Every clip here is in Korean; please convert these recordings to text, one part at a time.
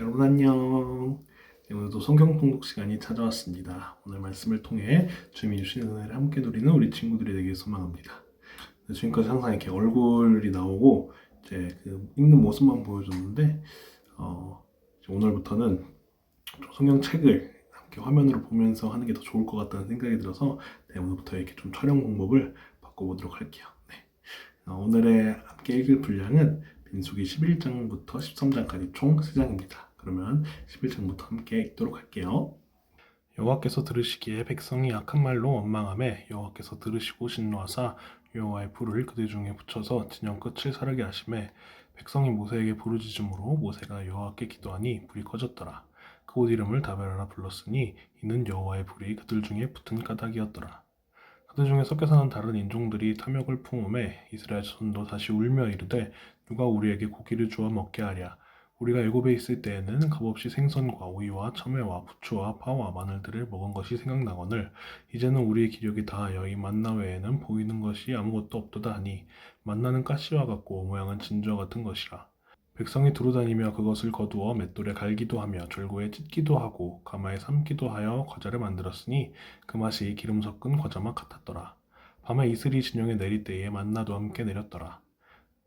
여러분 안녕. 네, 오늘도 성경 통독 시간이 찾아왔습니다. 오늘 말씀을 통해 주님이 주신 은혜를 함께 누리는 우리 친구들이 되길 소망합니다. 네, 지금까지 항상 이렇게 얼굴이 나오고 이제 그 읽는 모습만 보여줬는데 어, 오늘부터는 좀 성경 책을 함께 화면으로 보면서 하는 게 더 좋을 것 같다는 생각이 들어서 네, 오늘부터 이렇게 좀 촬영 방법을 바꿔보도록 할게요. 네. 어, 오늘의 함께 읽을 분량은 민수기 11장부터 13장까지 총 3장입니다. 그러면 11장부터 함께 읽도록 할게요. 여호와께서 들으시기에 백성이 악한 말로 원망함에 여호와께서 들으시고 진노하사 여호와의 불을 그들 중에 붙여서 진영 끝을 사르게 하심에 백성이 모세에게 부르짖음으로 모세가 여호와께 기도하니 불이 꺼졌더라. 그곳 이름을 다베라라 불렀으니 이는 여호와의 불이 그들 중에 붙은 까닭이었더라. 그들 중에 섞여 사는 다른 인종들이 탐욕을 품음에 이스라엘 자손도 다시 울며 이르되 누가 우리에게 고기를 주어 먹게 하랴. 우리가 애굽에 있을 때에는 값없이 생선과 오이와 참외와 부추와 파와 마늘들을 먹은 것이 생각나거늘 이제는 우리의 기력이 다하여 이 만나 외에는 보이는 것이 아무것도 없도다 하니 만나는 가시와 같고 모양은 진주와 같은 것이라. 백성이 두루다니며 그것을 거두어 맷돌에 갈기도 하며 절구에 찢기도 하고 가마에 삶기도 하여 과자를 만들었으니 그 맛이 기름 섞은 과자맛 같았더라. 밤에 이슬이 진영에 내릴 때에 만나도 함께 내렸더라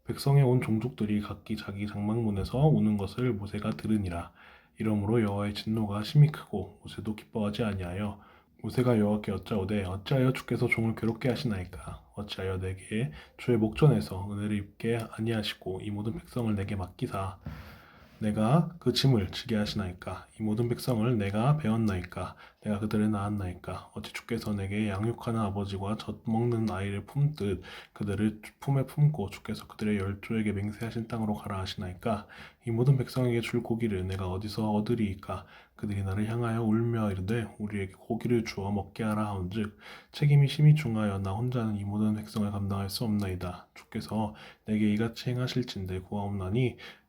백성의 온 종족들이 각기 자기 장막문에서 우는 것을 모세가 들으니라. 이러므로 여호와의 진노가 심히 크고 모세도 기뻐하지 아니하여 모세가 여호와께 여짜오되 어찌하여 주께서 종을 괴롭게 하시나이까 어찌하여 내게 주의 목전에서 은혜를 입게 아니하시고 이 모든 백성을 내게 맡기사 내가 그 짐을 지게 하시나이까? 이 모든 백성을 내가 배웠나이까? 내가 그들을 낳았나이까? 어찌 주께서 내게 양육하는 아버지와 젖 먹는 아이를 품듯 그들을 품에 품고 주께서 그들의 열조에게 맹세하신 땅으로 가라 하시나이까? 이 모든 백성에게 줄 고기를 내가 어디서 얻으리이까? 그들이 나를 향하여 울며 이르되 우리에게 고기를 주어 먹게 하라 하온즉 책임이 심히 중하여 나 혼자는 이 모든 백성을 감당할 수 없나이다. 주께서 내게 이같이 행하실진데 구하옵나니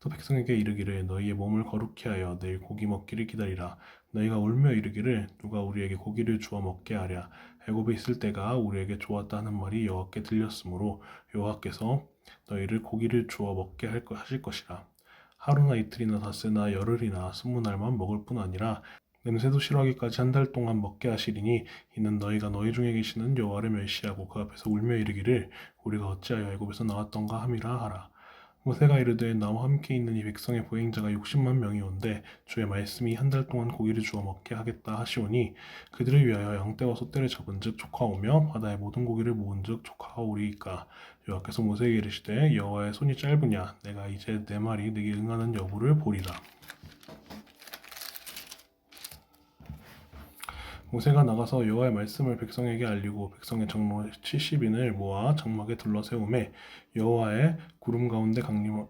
또 백성에게 이르기를 너희의 몸을 거룩히 하여 내일 고기 먹기를 기다리라. 너희가 울며 이르기를 누가 우리에게 고기를 주어 먹게 하랴. 애굽에 있을 때가 우리에게 좋았다 하는 말이 여호와께 들렸으므로 여호와께서 너희를 고기를 주어 먹게 할 거- 하실 것이라. 하루나 이틀이나 닷새나 열흘이나 스무 날만 먹을 뿐 아니라 냄새도 싫어하기까지 한 달 동안 먹게 하시리니 이는 너희가 너희 중에 계시는 여호와를 멸시하고 그 앞에서 울며 이르기를 우리가 어찌하여 애굽에서 나왔던가 함이라 하라 모세가 이르되 나와 함께 있는 이 백성의 보행자가 60만 명이 온데 주의 말씀이 한 달 동안 고기를 주어 먹게 하겠다 하시오니 그들을 위하여 양떼와 소떼를 잡은즉 조카오며 바다의 모든 고기를 모은즉 조카오리이까. 여호와께서 모세에게 이르시되 여호와의 손이 짧으냐? 내가 이제 내 말이 네게 응하는 여부를 보리라 모세가 나가서 여호와의 말씀을 백성에게 알리고 백성의 장로 70인을 모아 장막에 둘러 세우매 여호와의 구름 가운데 강림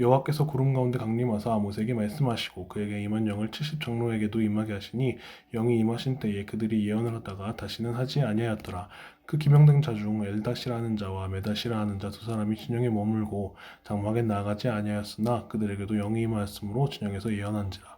여호와께서 구름 가운데 강림하사 모세에게 말씀하시고 그에게 임한 영을 70 장로에게도 임하게 하시니 영이 임하신 때에 그들이 예언을 하다가 다시는 하지 아니하였더라. 그 기명된 자 중 엘다시라는 자와 메다시라 하는 자 두 사람이 진영에 머물고 장막에 나가지 아니하였으나 그들에게도 영이 임하였으므로 진영에서 예언한지라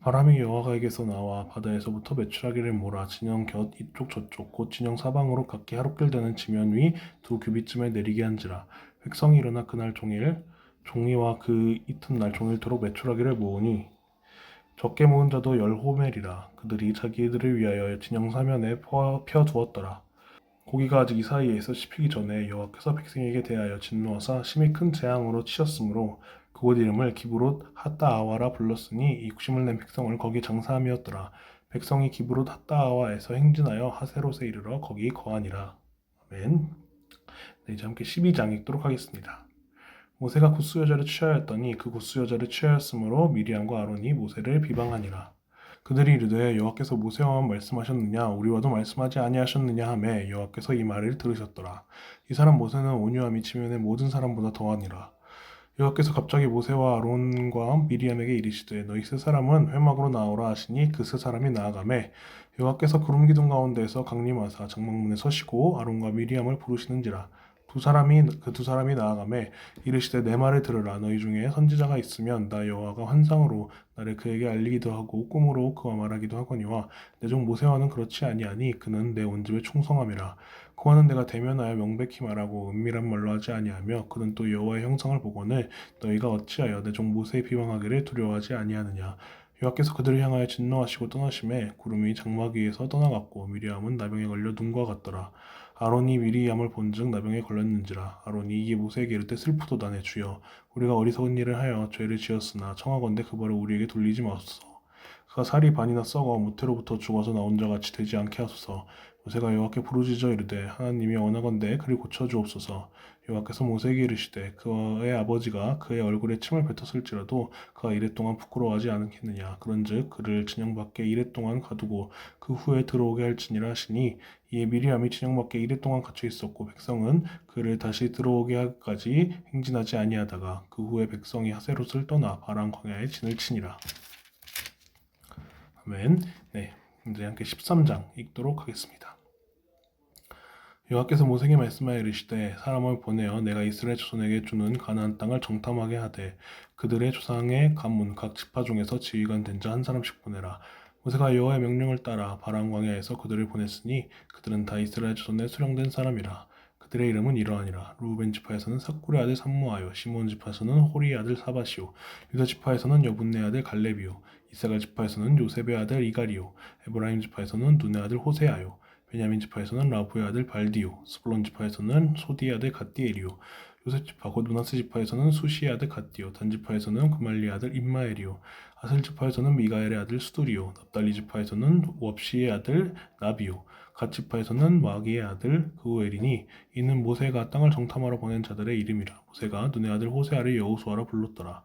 바람이 여호와에게서 나와 바다에서부터 메추라기를 몰아 진영 곁 이쪽 저쪽 곧 진영 사방으로 각기 하루길 되는 지면 위 두 규빗쯤에 내리게 한지라. 백성이 일어나 그날 종일 종이와 그 이튿날 종일토록 메추라기를 모으니 적게 모은 자도 열 호멜이라. 그들이 자기들을 위하여 진영 사면에 펴, 펴두었더라. 고기가 아직 이 사이에서 씹히기 전에 여호와께서 백성에게 대하여 진노하사 심히 큰 재앙으로 치셨으므로 그곳 이름을 기브롯 하따아와라 불렀으니 이 욕심을 낸 백성을 거기 장사함이었더라 백성이 기브롯 하따아와에서 행진하여 하세롯에 이르러 거기 거하니라 아멘 네, 이제 함께 12장 읽도록 하겠습니다 모세가 굿수 여자를 취하였더니 그 굿수 여자를 취하였으므로 미리암과 아론이 모세를 비방하니라. 그들이 이르되 여호와께서 모세와만 말씀하셨느냐 우리와도 말씀하지 아니하셨느냐 하매 여호와께서 이 말을 들으셨더라. 이 사람 모세는 온유함이 지면의 모든 사람보다 더하니라. 여호와께서 갑자기 모세와 아론과 미리암에게 이르시되 너희 세 사람은 회막으로 나오라 하시니 그 세 사람이 나아가매 여호와께서 구름 기둥 가운데에서 강림하사 장막문에 서시고 아론과 미리암을 부르시는지라. 두 사람이 그 두 사람이 나아가매 이르시되 내 말을 들으라. 너희 중에 선지자가 있으면 나 여호와가 환상으로 나를 그에게 알리기도 하고 꿈으로 그와 말하기도 하거니와 내 종 모세와는 그렇지 아니하니 그는 내 온 집에 충성함이라 그와는 내가 대면하여 명백히 말하고 은밀한 말로 하지 아니하며 그는 또 여호와의 형상을 보거늘 너희가 어찌하여 내 종 모세의 비방하기를 두려워하지 아니하느냐. 여호와께서 그들을 향하여 진노하시고 떠나심에 구름이 장막 위에서 떠나갔고 미리암은 나병에 걸려 눈과 같더라. 아론이 미리암을 본즉 나병에 걸렸는지라. 아론이 이게 모세에게 때 슬프도다 내 주여 우리가 어리석은 일을 하여 죄를 지었으나 청하건대 그 벌을 우리에게 돌리지 마소서 살이 반이나 썩어 모태로부터 죽어서 나온 자 같이 되지 않게 하소서. 모세가 여호와께 부르짖어 이르되 하나님이 원하건대 그를 고쳐 주옵소서. 여호와께서 모세에게 이르시되 그의 아버지가 그의 얼굴에 침을 뱉었을지라도 그가 이래 동안 부끄러워하지 않겠느냐. 그런즉 그를 진영 밖에 이래 동안 가두고 그 후에 들어오게 할지니라 하시니 이에 미리암이 진영 밖에 이래 동안 갇혀 있었고 백성은 그를 다시 들어오게 하기까지 행진하지 아니하다가 그 후에 백성이 하세롯을 떠나 바람 광야에 진을 치니라 아멘. 네, 이제 함께 13장 읽도록 하겠습니다. 여호와께서 모세에게 말씀하여 이르시되 사람을 보내어 내가 이스라엘 조선에게 주는 가나안 땅을 정탐하게 하되 그들의 조상의 가문 각 지파 중에서 지휘관 된 자 한 사람씩 보내라. 모세가 여호와의 명령을 따라 바람 광야에서 그들을 보냈으니 그들은 다 이스라엘 조선에 수령된 사람이라. 그들의 이름은 이러하니라. 루벤 지파에서는 사쿠의 아들 삼무아요. 시몬 지파에서는 호리의 아들 사바시오. 유다 지파에서는 여분네 아들 갈렙이요. 이사갈 지파에서는 요셉의 아들 이가리오. 에브라임 지파에서는 눈의 아들 호세아요. 베냐민 지파에서는 라부의 아들 발디오. 스불론 지파에서는 소디의 아들 갓디엘이요. 요셉 지파 곧 문하스 지파에서는 수시의 아들 갓디오. 단 지파에서는 그말리의 아들 임마엘이요. 아셀 지파에서는 미가엘의 아들 수두리요. 납달리 지파에서는 웁시의 아들 나비요. 갓 지파에서는 마기의 아들 그우엘이니 이는 모세가 땅을 정탐하러 보낸 자들의 이름이라. 모세가 눈의 아들 호세아를 여호수아라 불렀더라.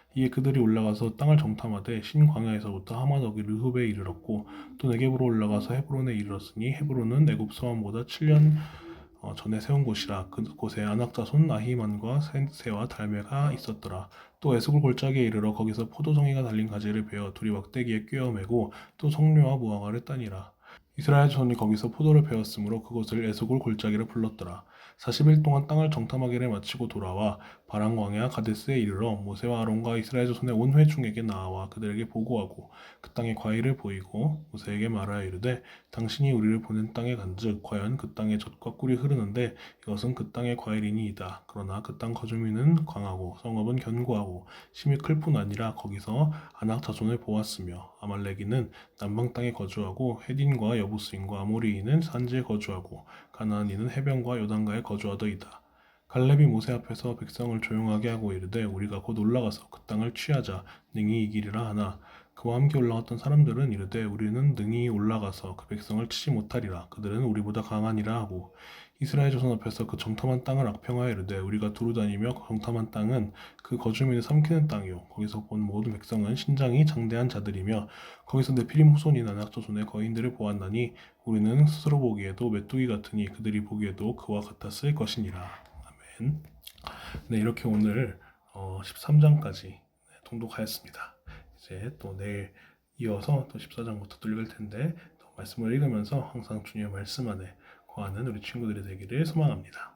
이에 그들이 올라가서 땅을 정탐하되 신광야에서부터 하마더기 르흡에 이르렀고 또 네겝으로 올라가서 헤브론에 이르렀으니 헤브론은 애굽 서원보다 7년 어, 전에 세운 곳이라 그곳에 안악자손 아히만과 센세와 달메가 있었더라. 또 에스골 골짜기에 이르러 거기서 포도송이가 달린 가지를 베어 둘이 막대기에 꿰어 매고 또 성류와 무화과를 따니라. 이스라엘 자손이 거기서 포도를 베었으므로 그곳을 에스골 골짜기를 불렀더라. 40일 동안 땅을 정탐하기를 마치고 돌아와 바람 광야 가데스에 이르러 모세와 아론과 이스라엘 자손의 온 회중에게 나와 그들에게 보고하고 그 땅의 과일을 보이고 모세에게 말하여 이르되 당신이 우리를 보낸 땅에 간즉 과연 그 땅에 젖과 꿀이 흐르는데 이것은 그 땅의 과일이니이다. 그러나 그 땅 거주민은 강하고 성읍은 견고하고 심히 클 뿐 아니라 거기서 아낙 자손을 보았으며 아말레기는 남방 땅에 거주하고 헤딘과 여부스인과 아모리인은 산지에 거주하고 가나안인은 해변과 요단가에 거주하더이다. 갈렙이 모세 앞에서 백성을 조용하게 하고 이르되 우리가 곧 올라가서 그 땅을 취하자. 능히 이기리라 하나. 그와 함께 올라갔던 사람들은 이르되 우리는 능히 올라가서 그 백성을 치지 못하리라. 그들은 우리보다 강하니라 하고 이스라엘 조선 앞에서 그 정탐한 땅을 악평하여 이르되 우리가 두루 다니며 그 정탐한 땅은 그 거주민을 삼키는 땅이요. 거기서 본 모든 백성은 신장이 장대한 자들이며 거기서 네피림 후손인 아낙조손의 거인들을 보았나니 우리는 스스로 보기에도 메뚜기 같으니 그들이 보기에도 그와 같았을 것이니라 아멘 네 이렇게 오늘 어, 13장까지 통독하였습니다 이제 또 내일 이어서 또 14장부터 또 읽을 텐데 또 말씀을 읽으면서 항상 주님의 말씀 안에 거하는 우리 친구들이 되기를 소망합니다.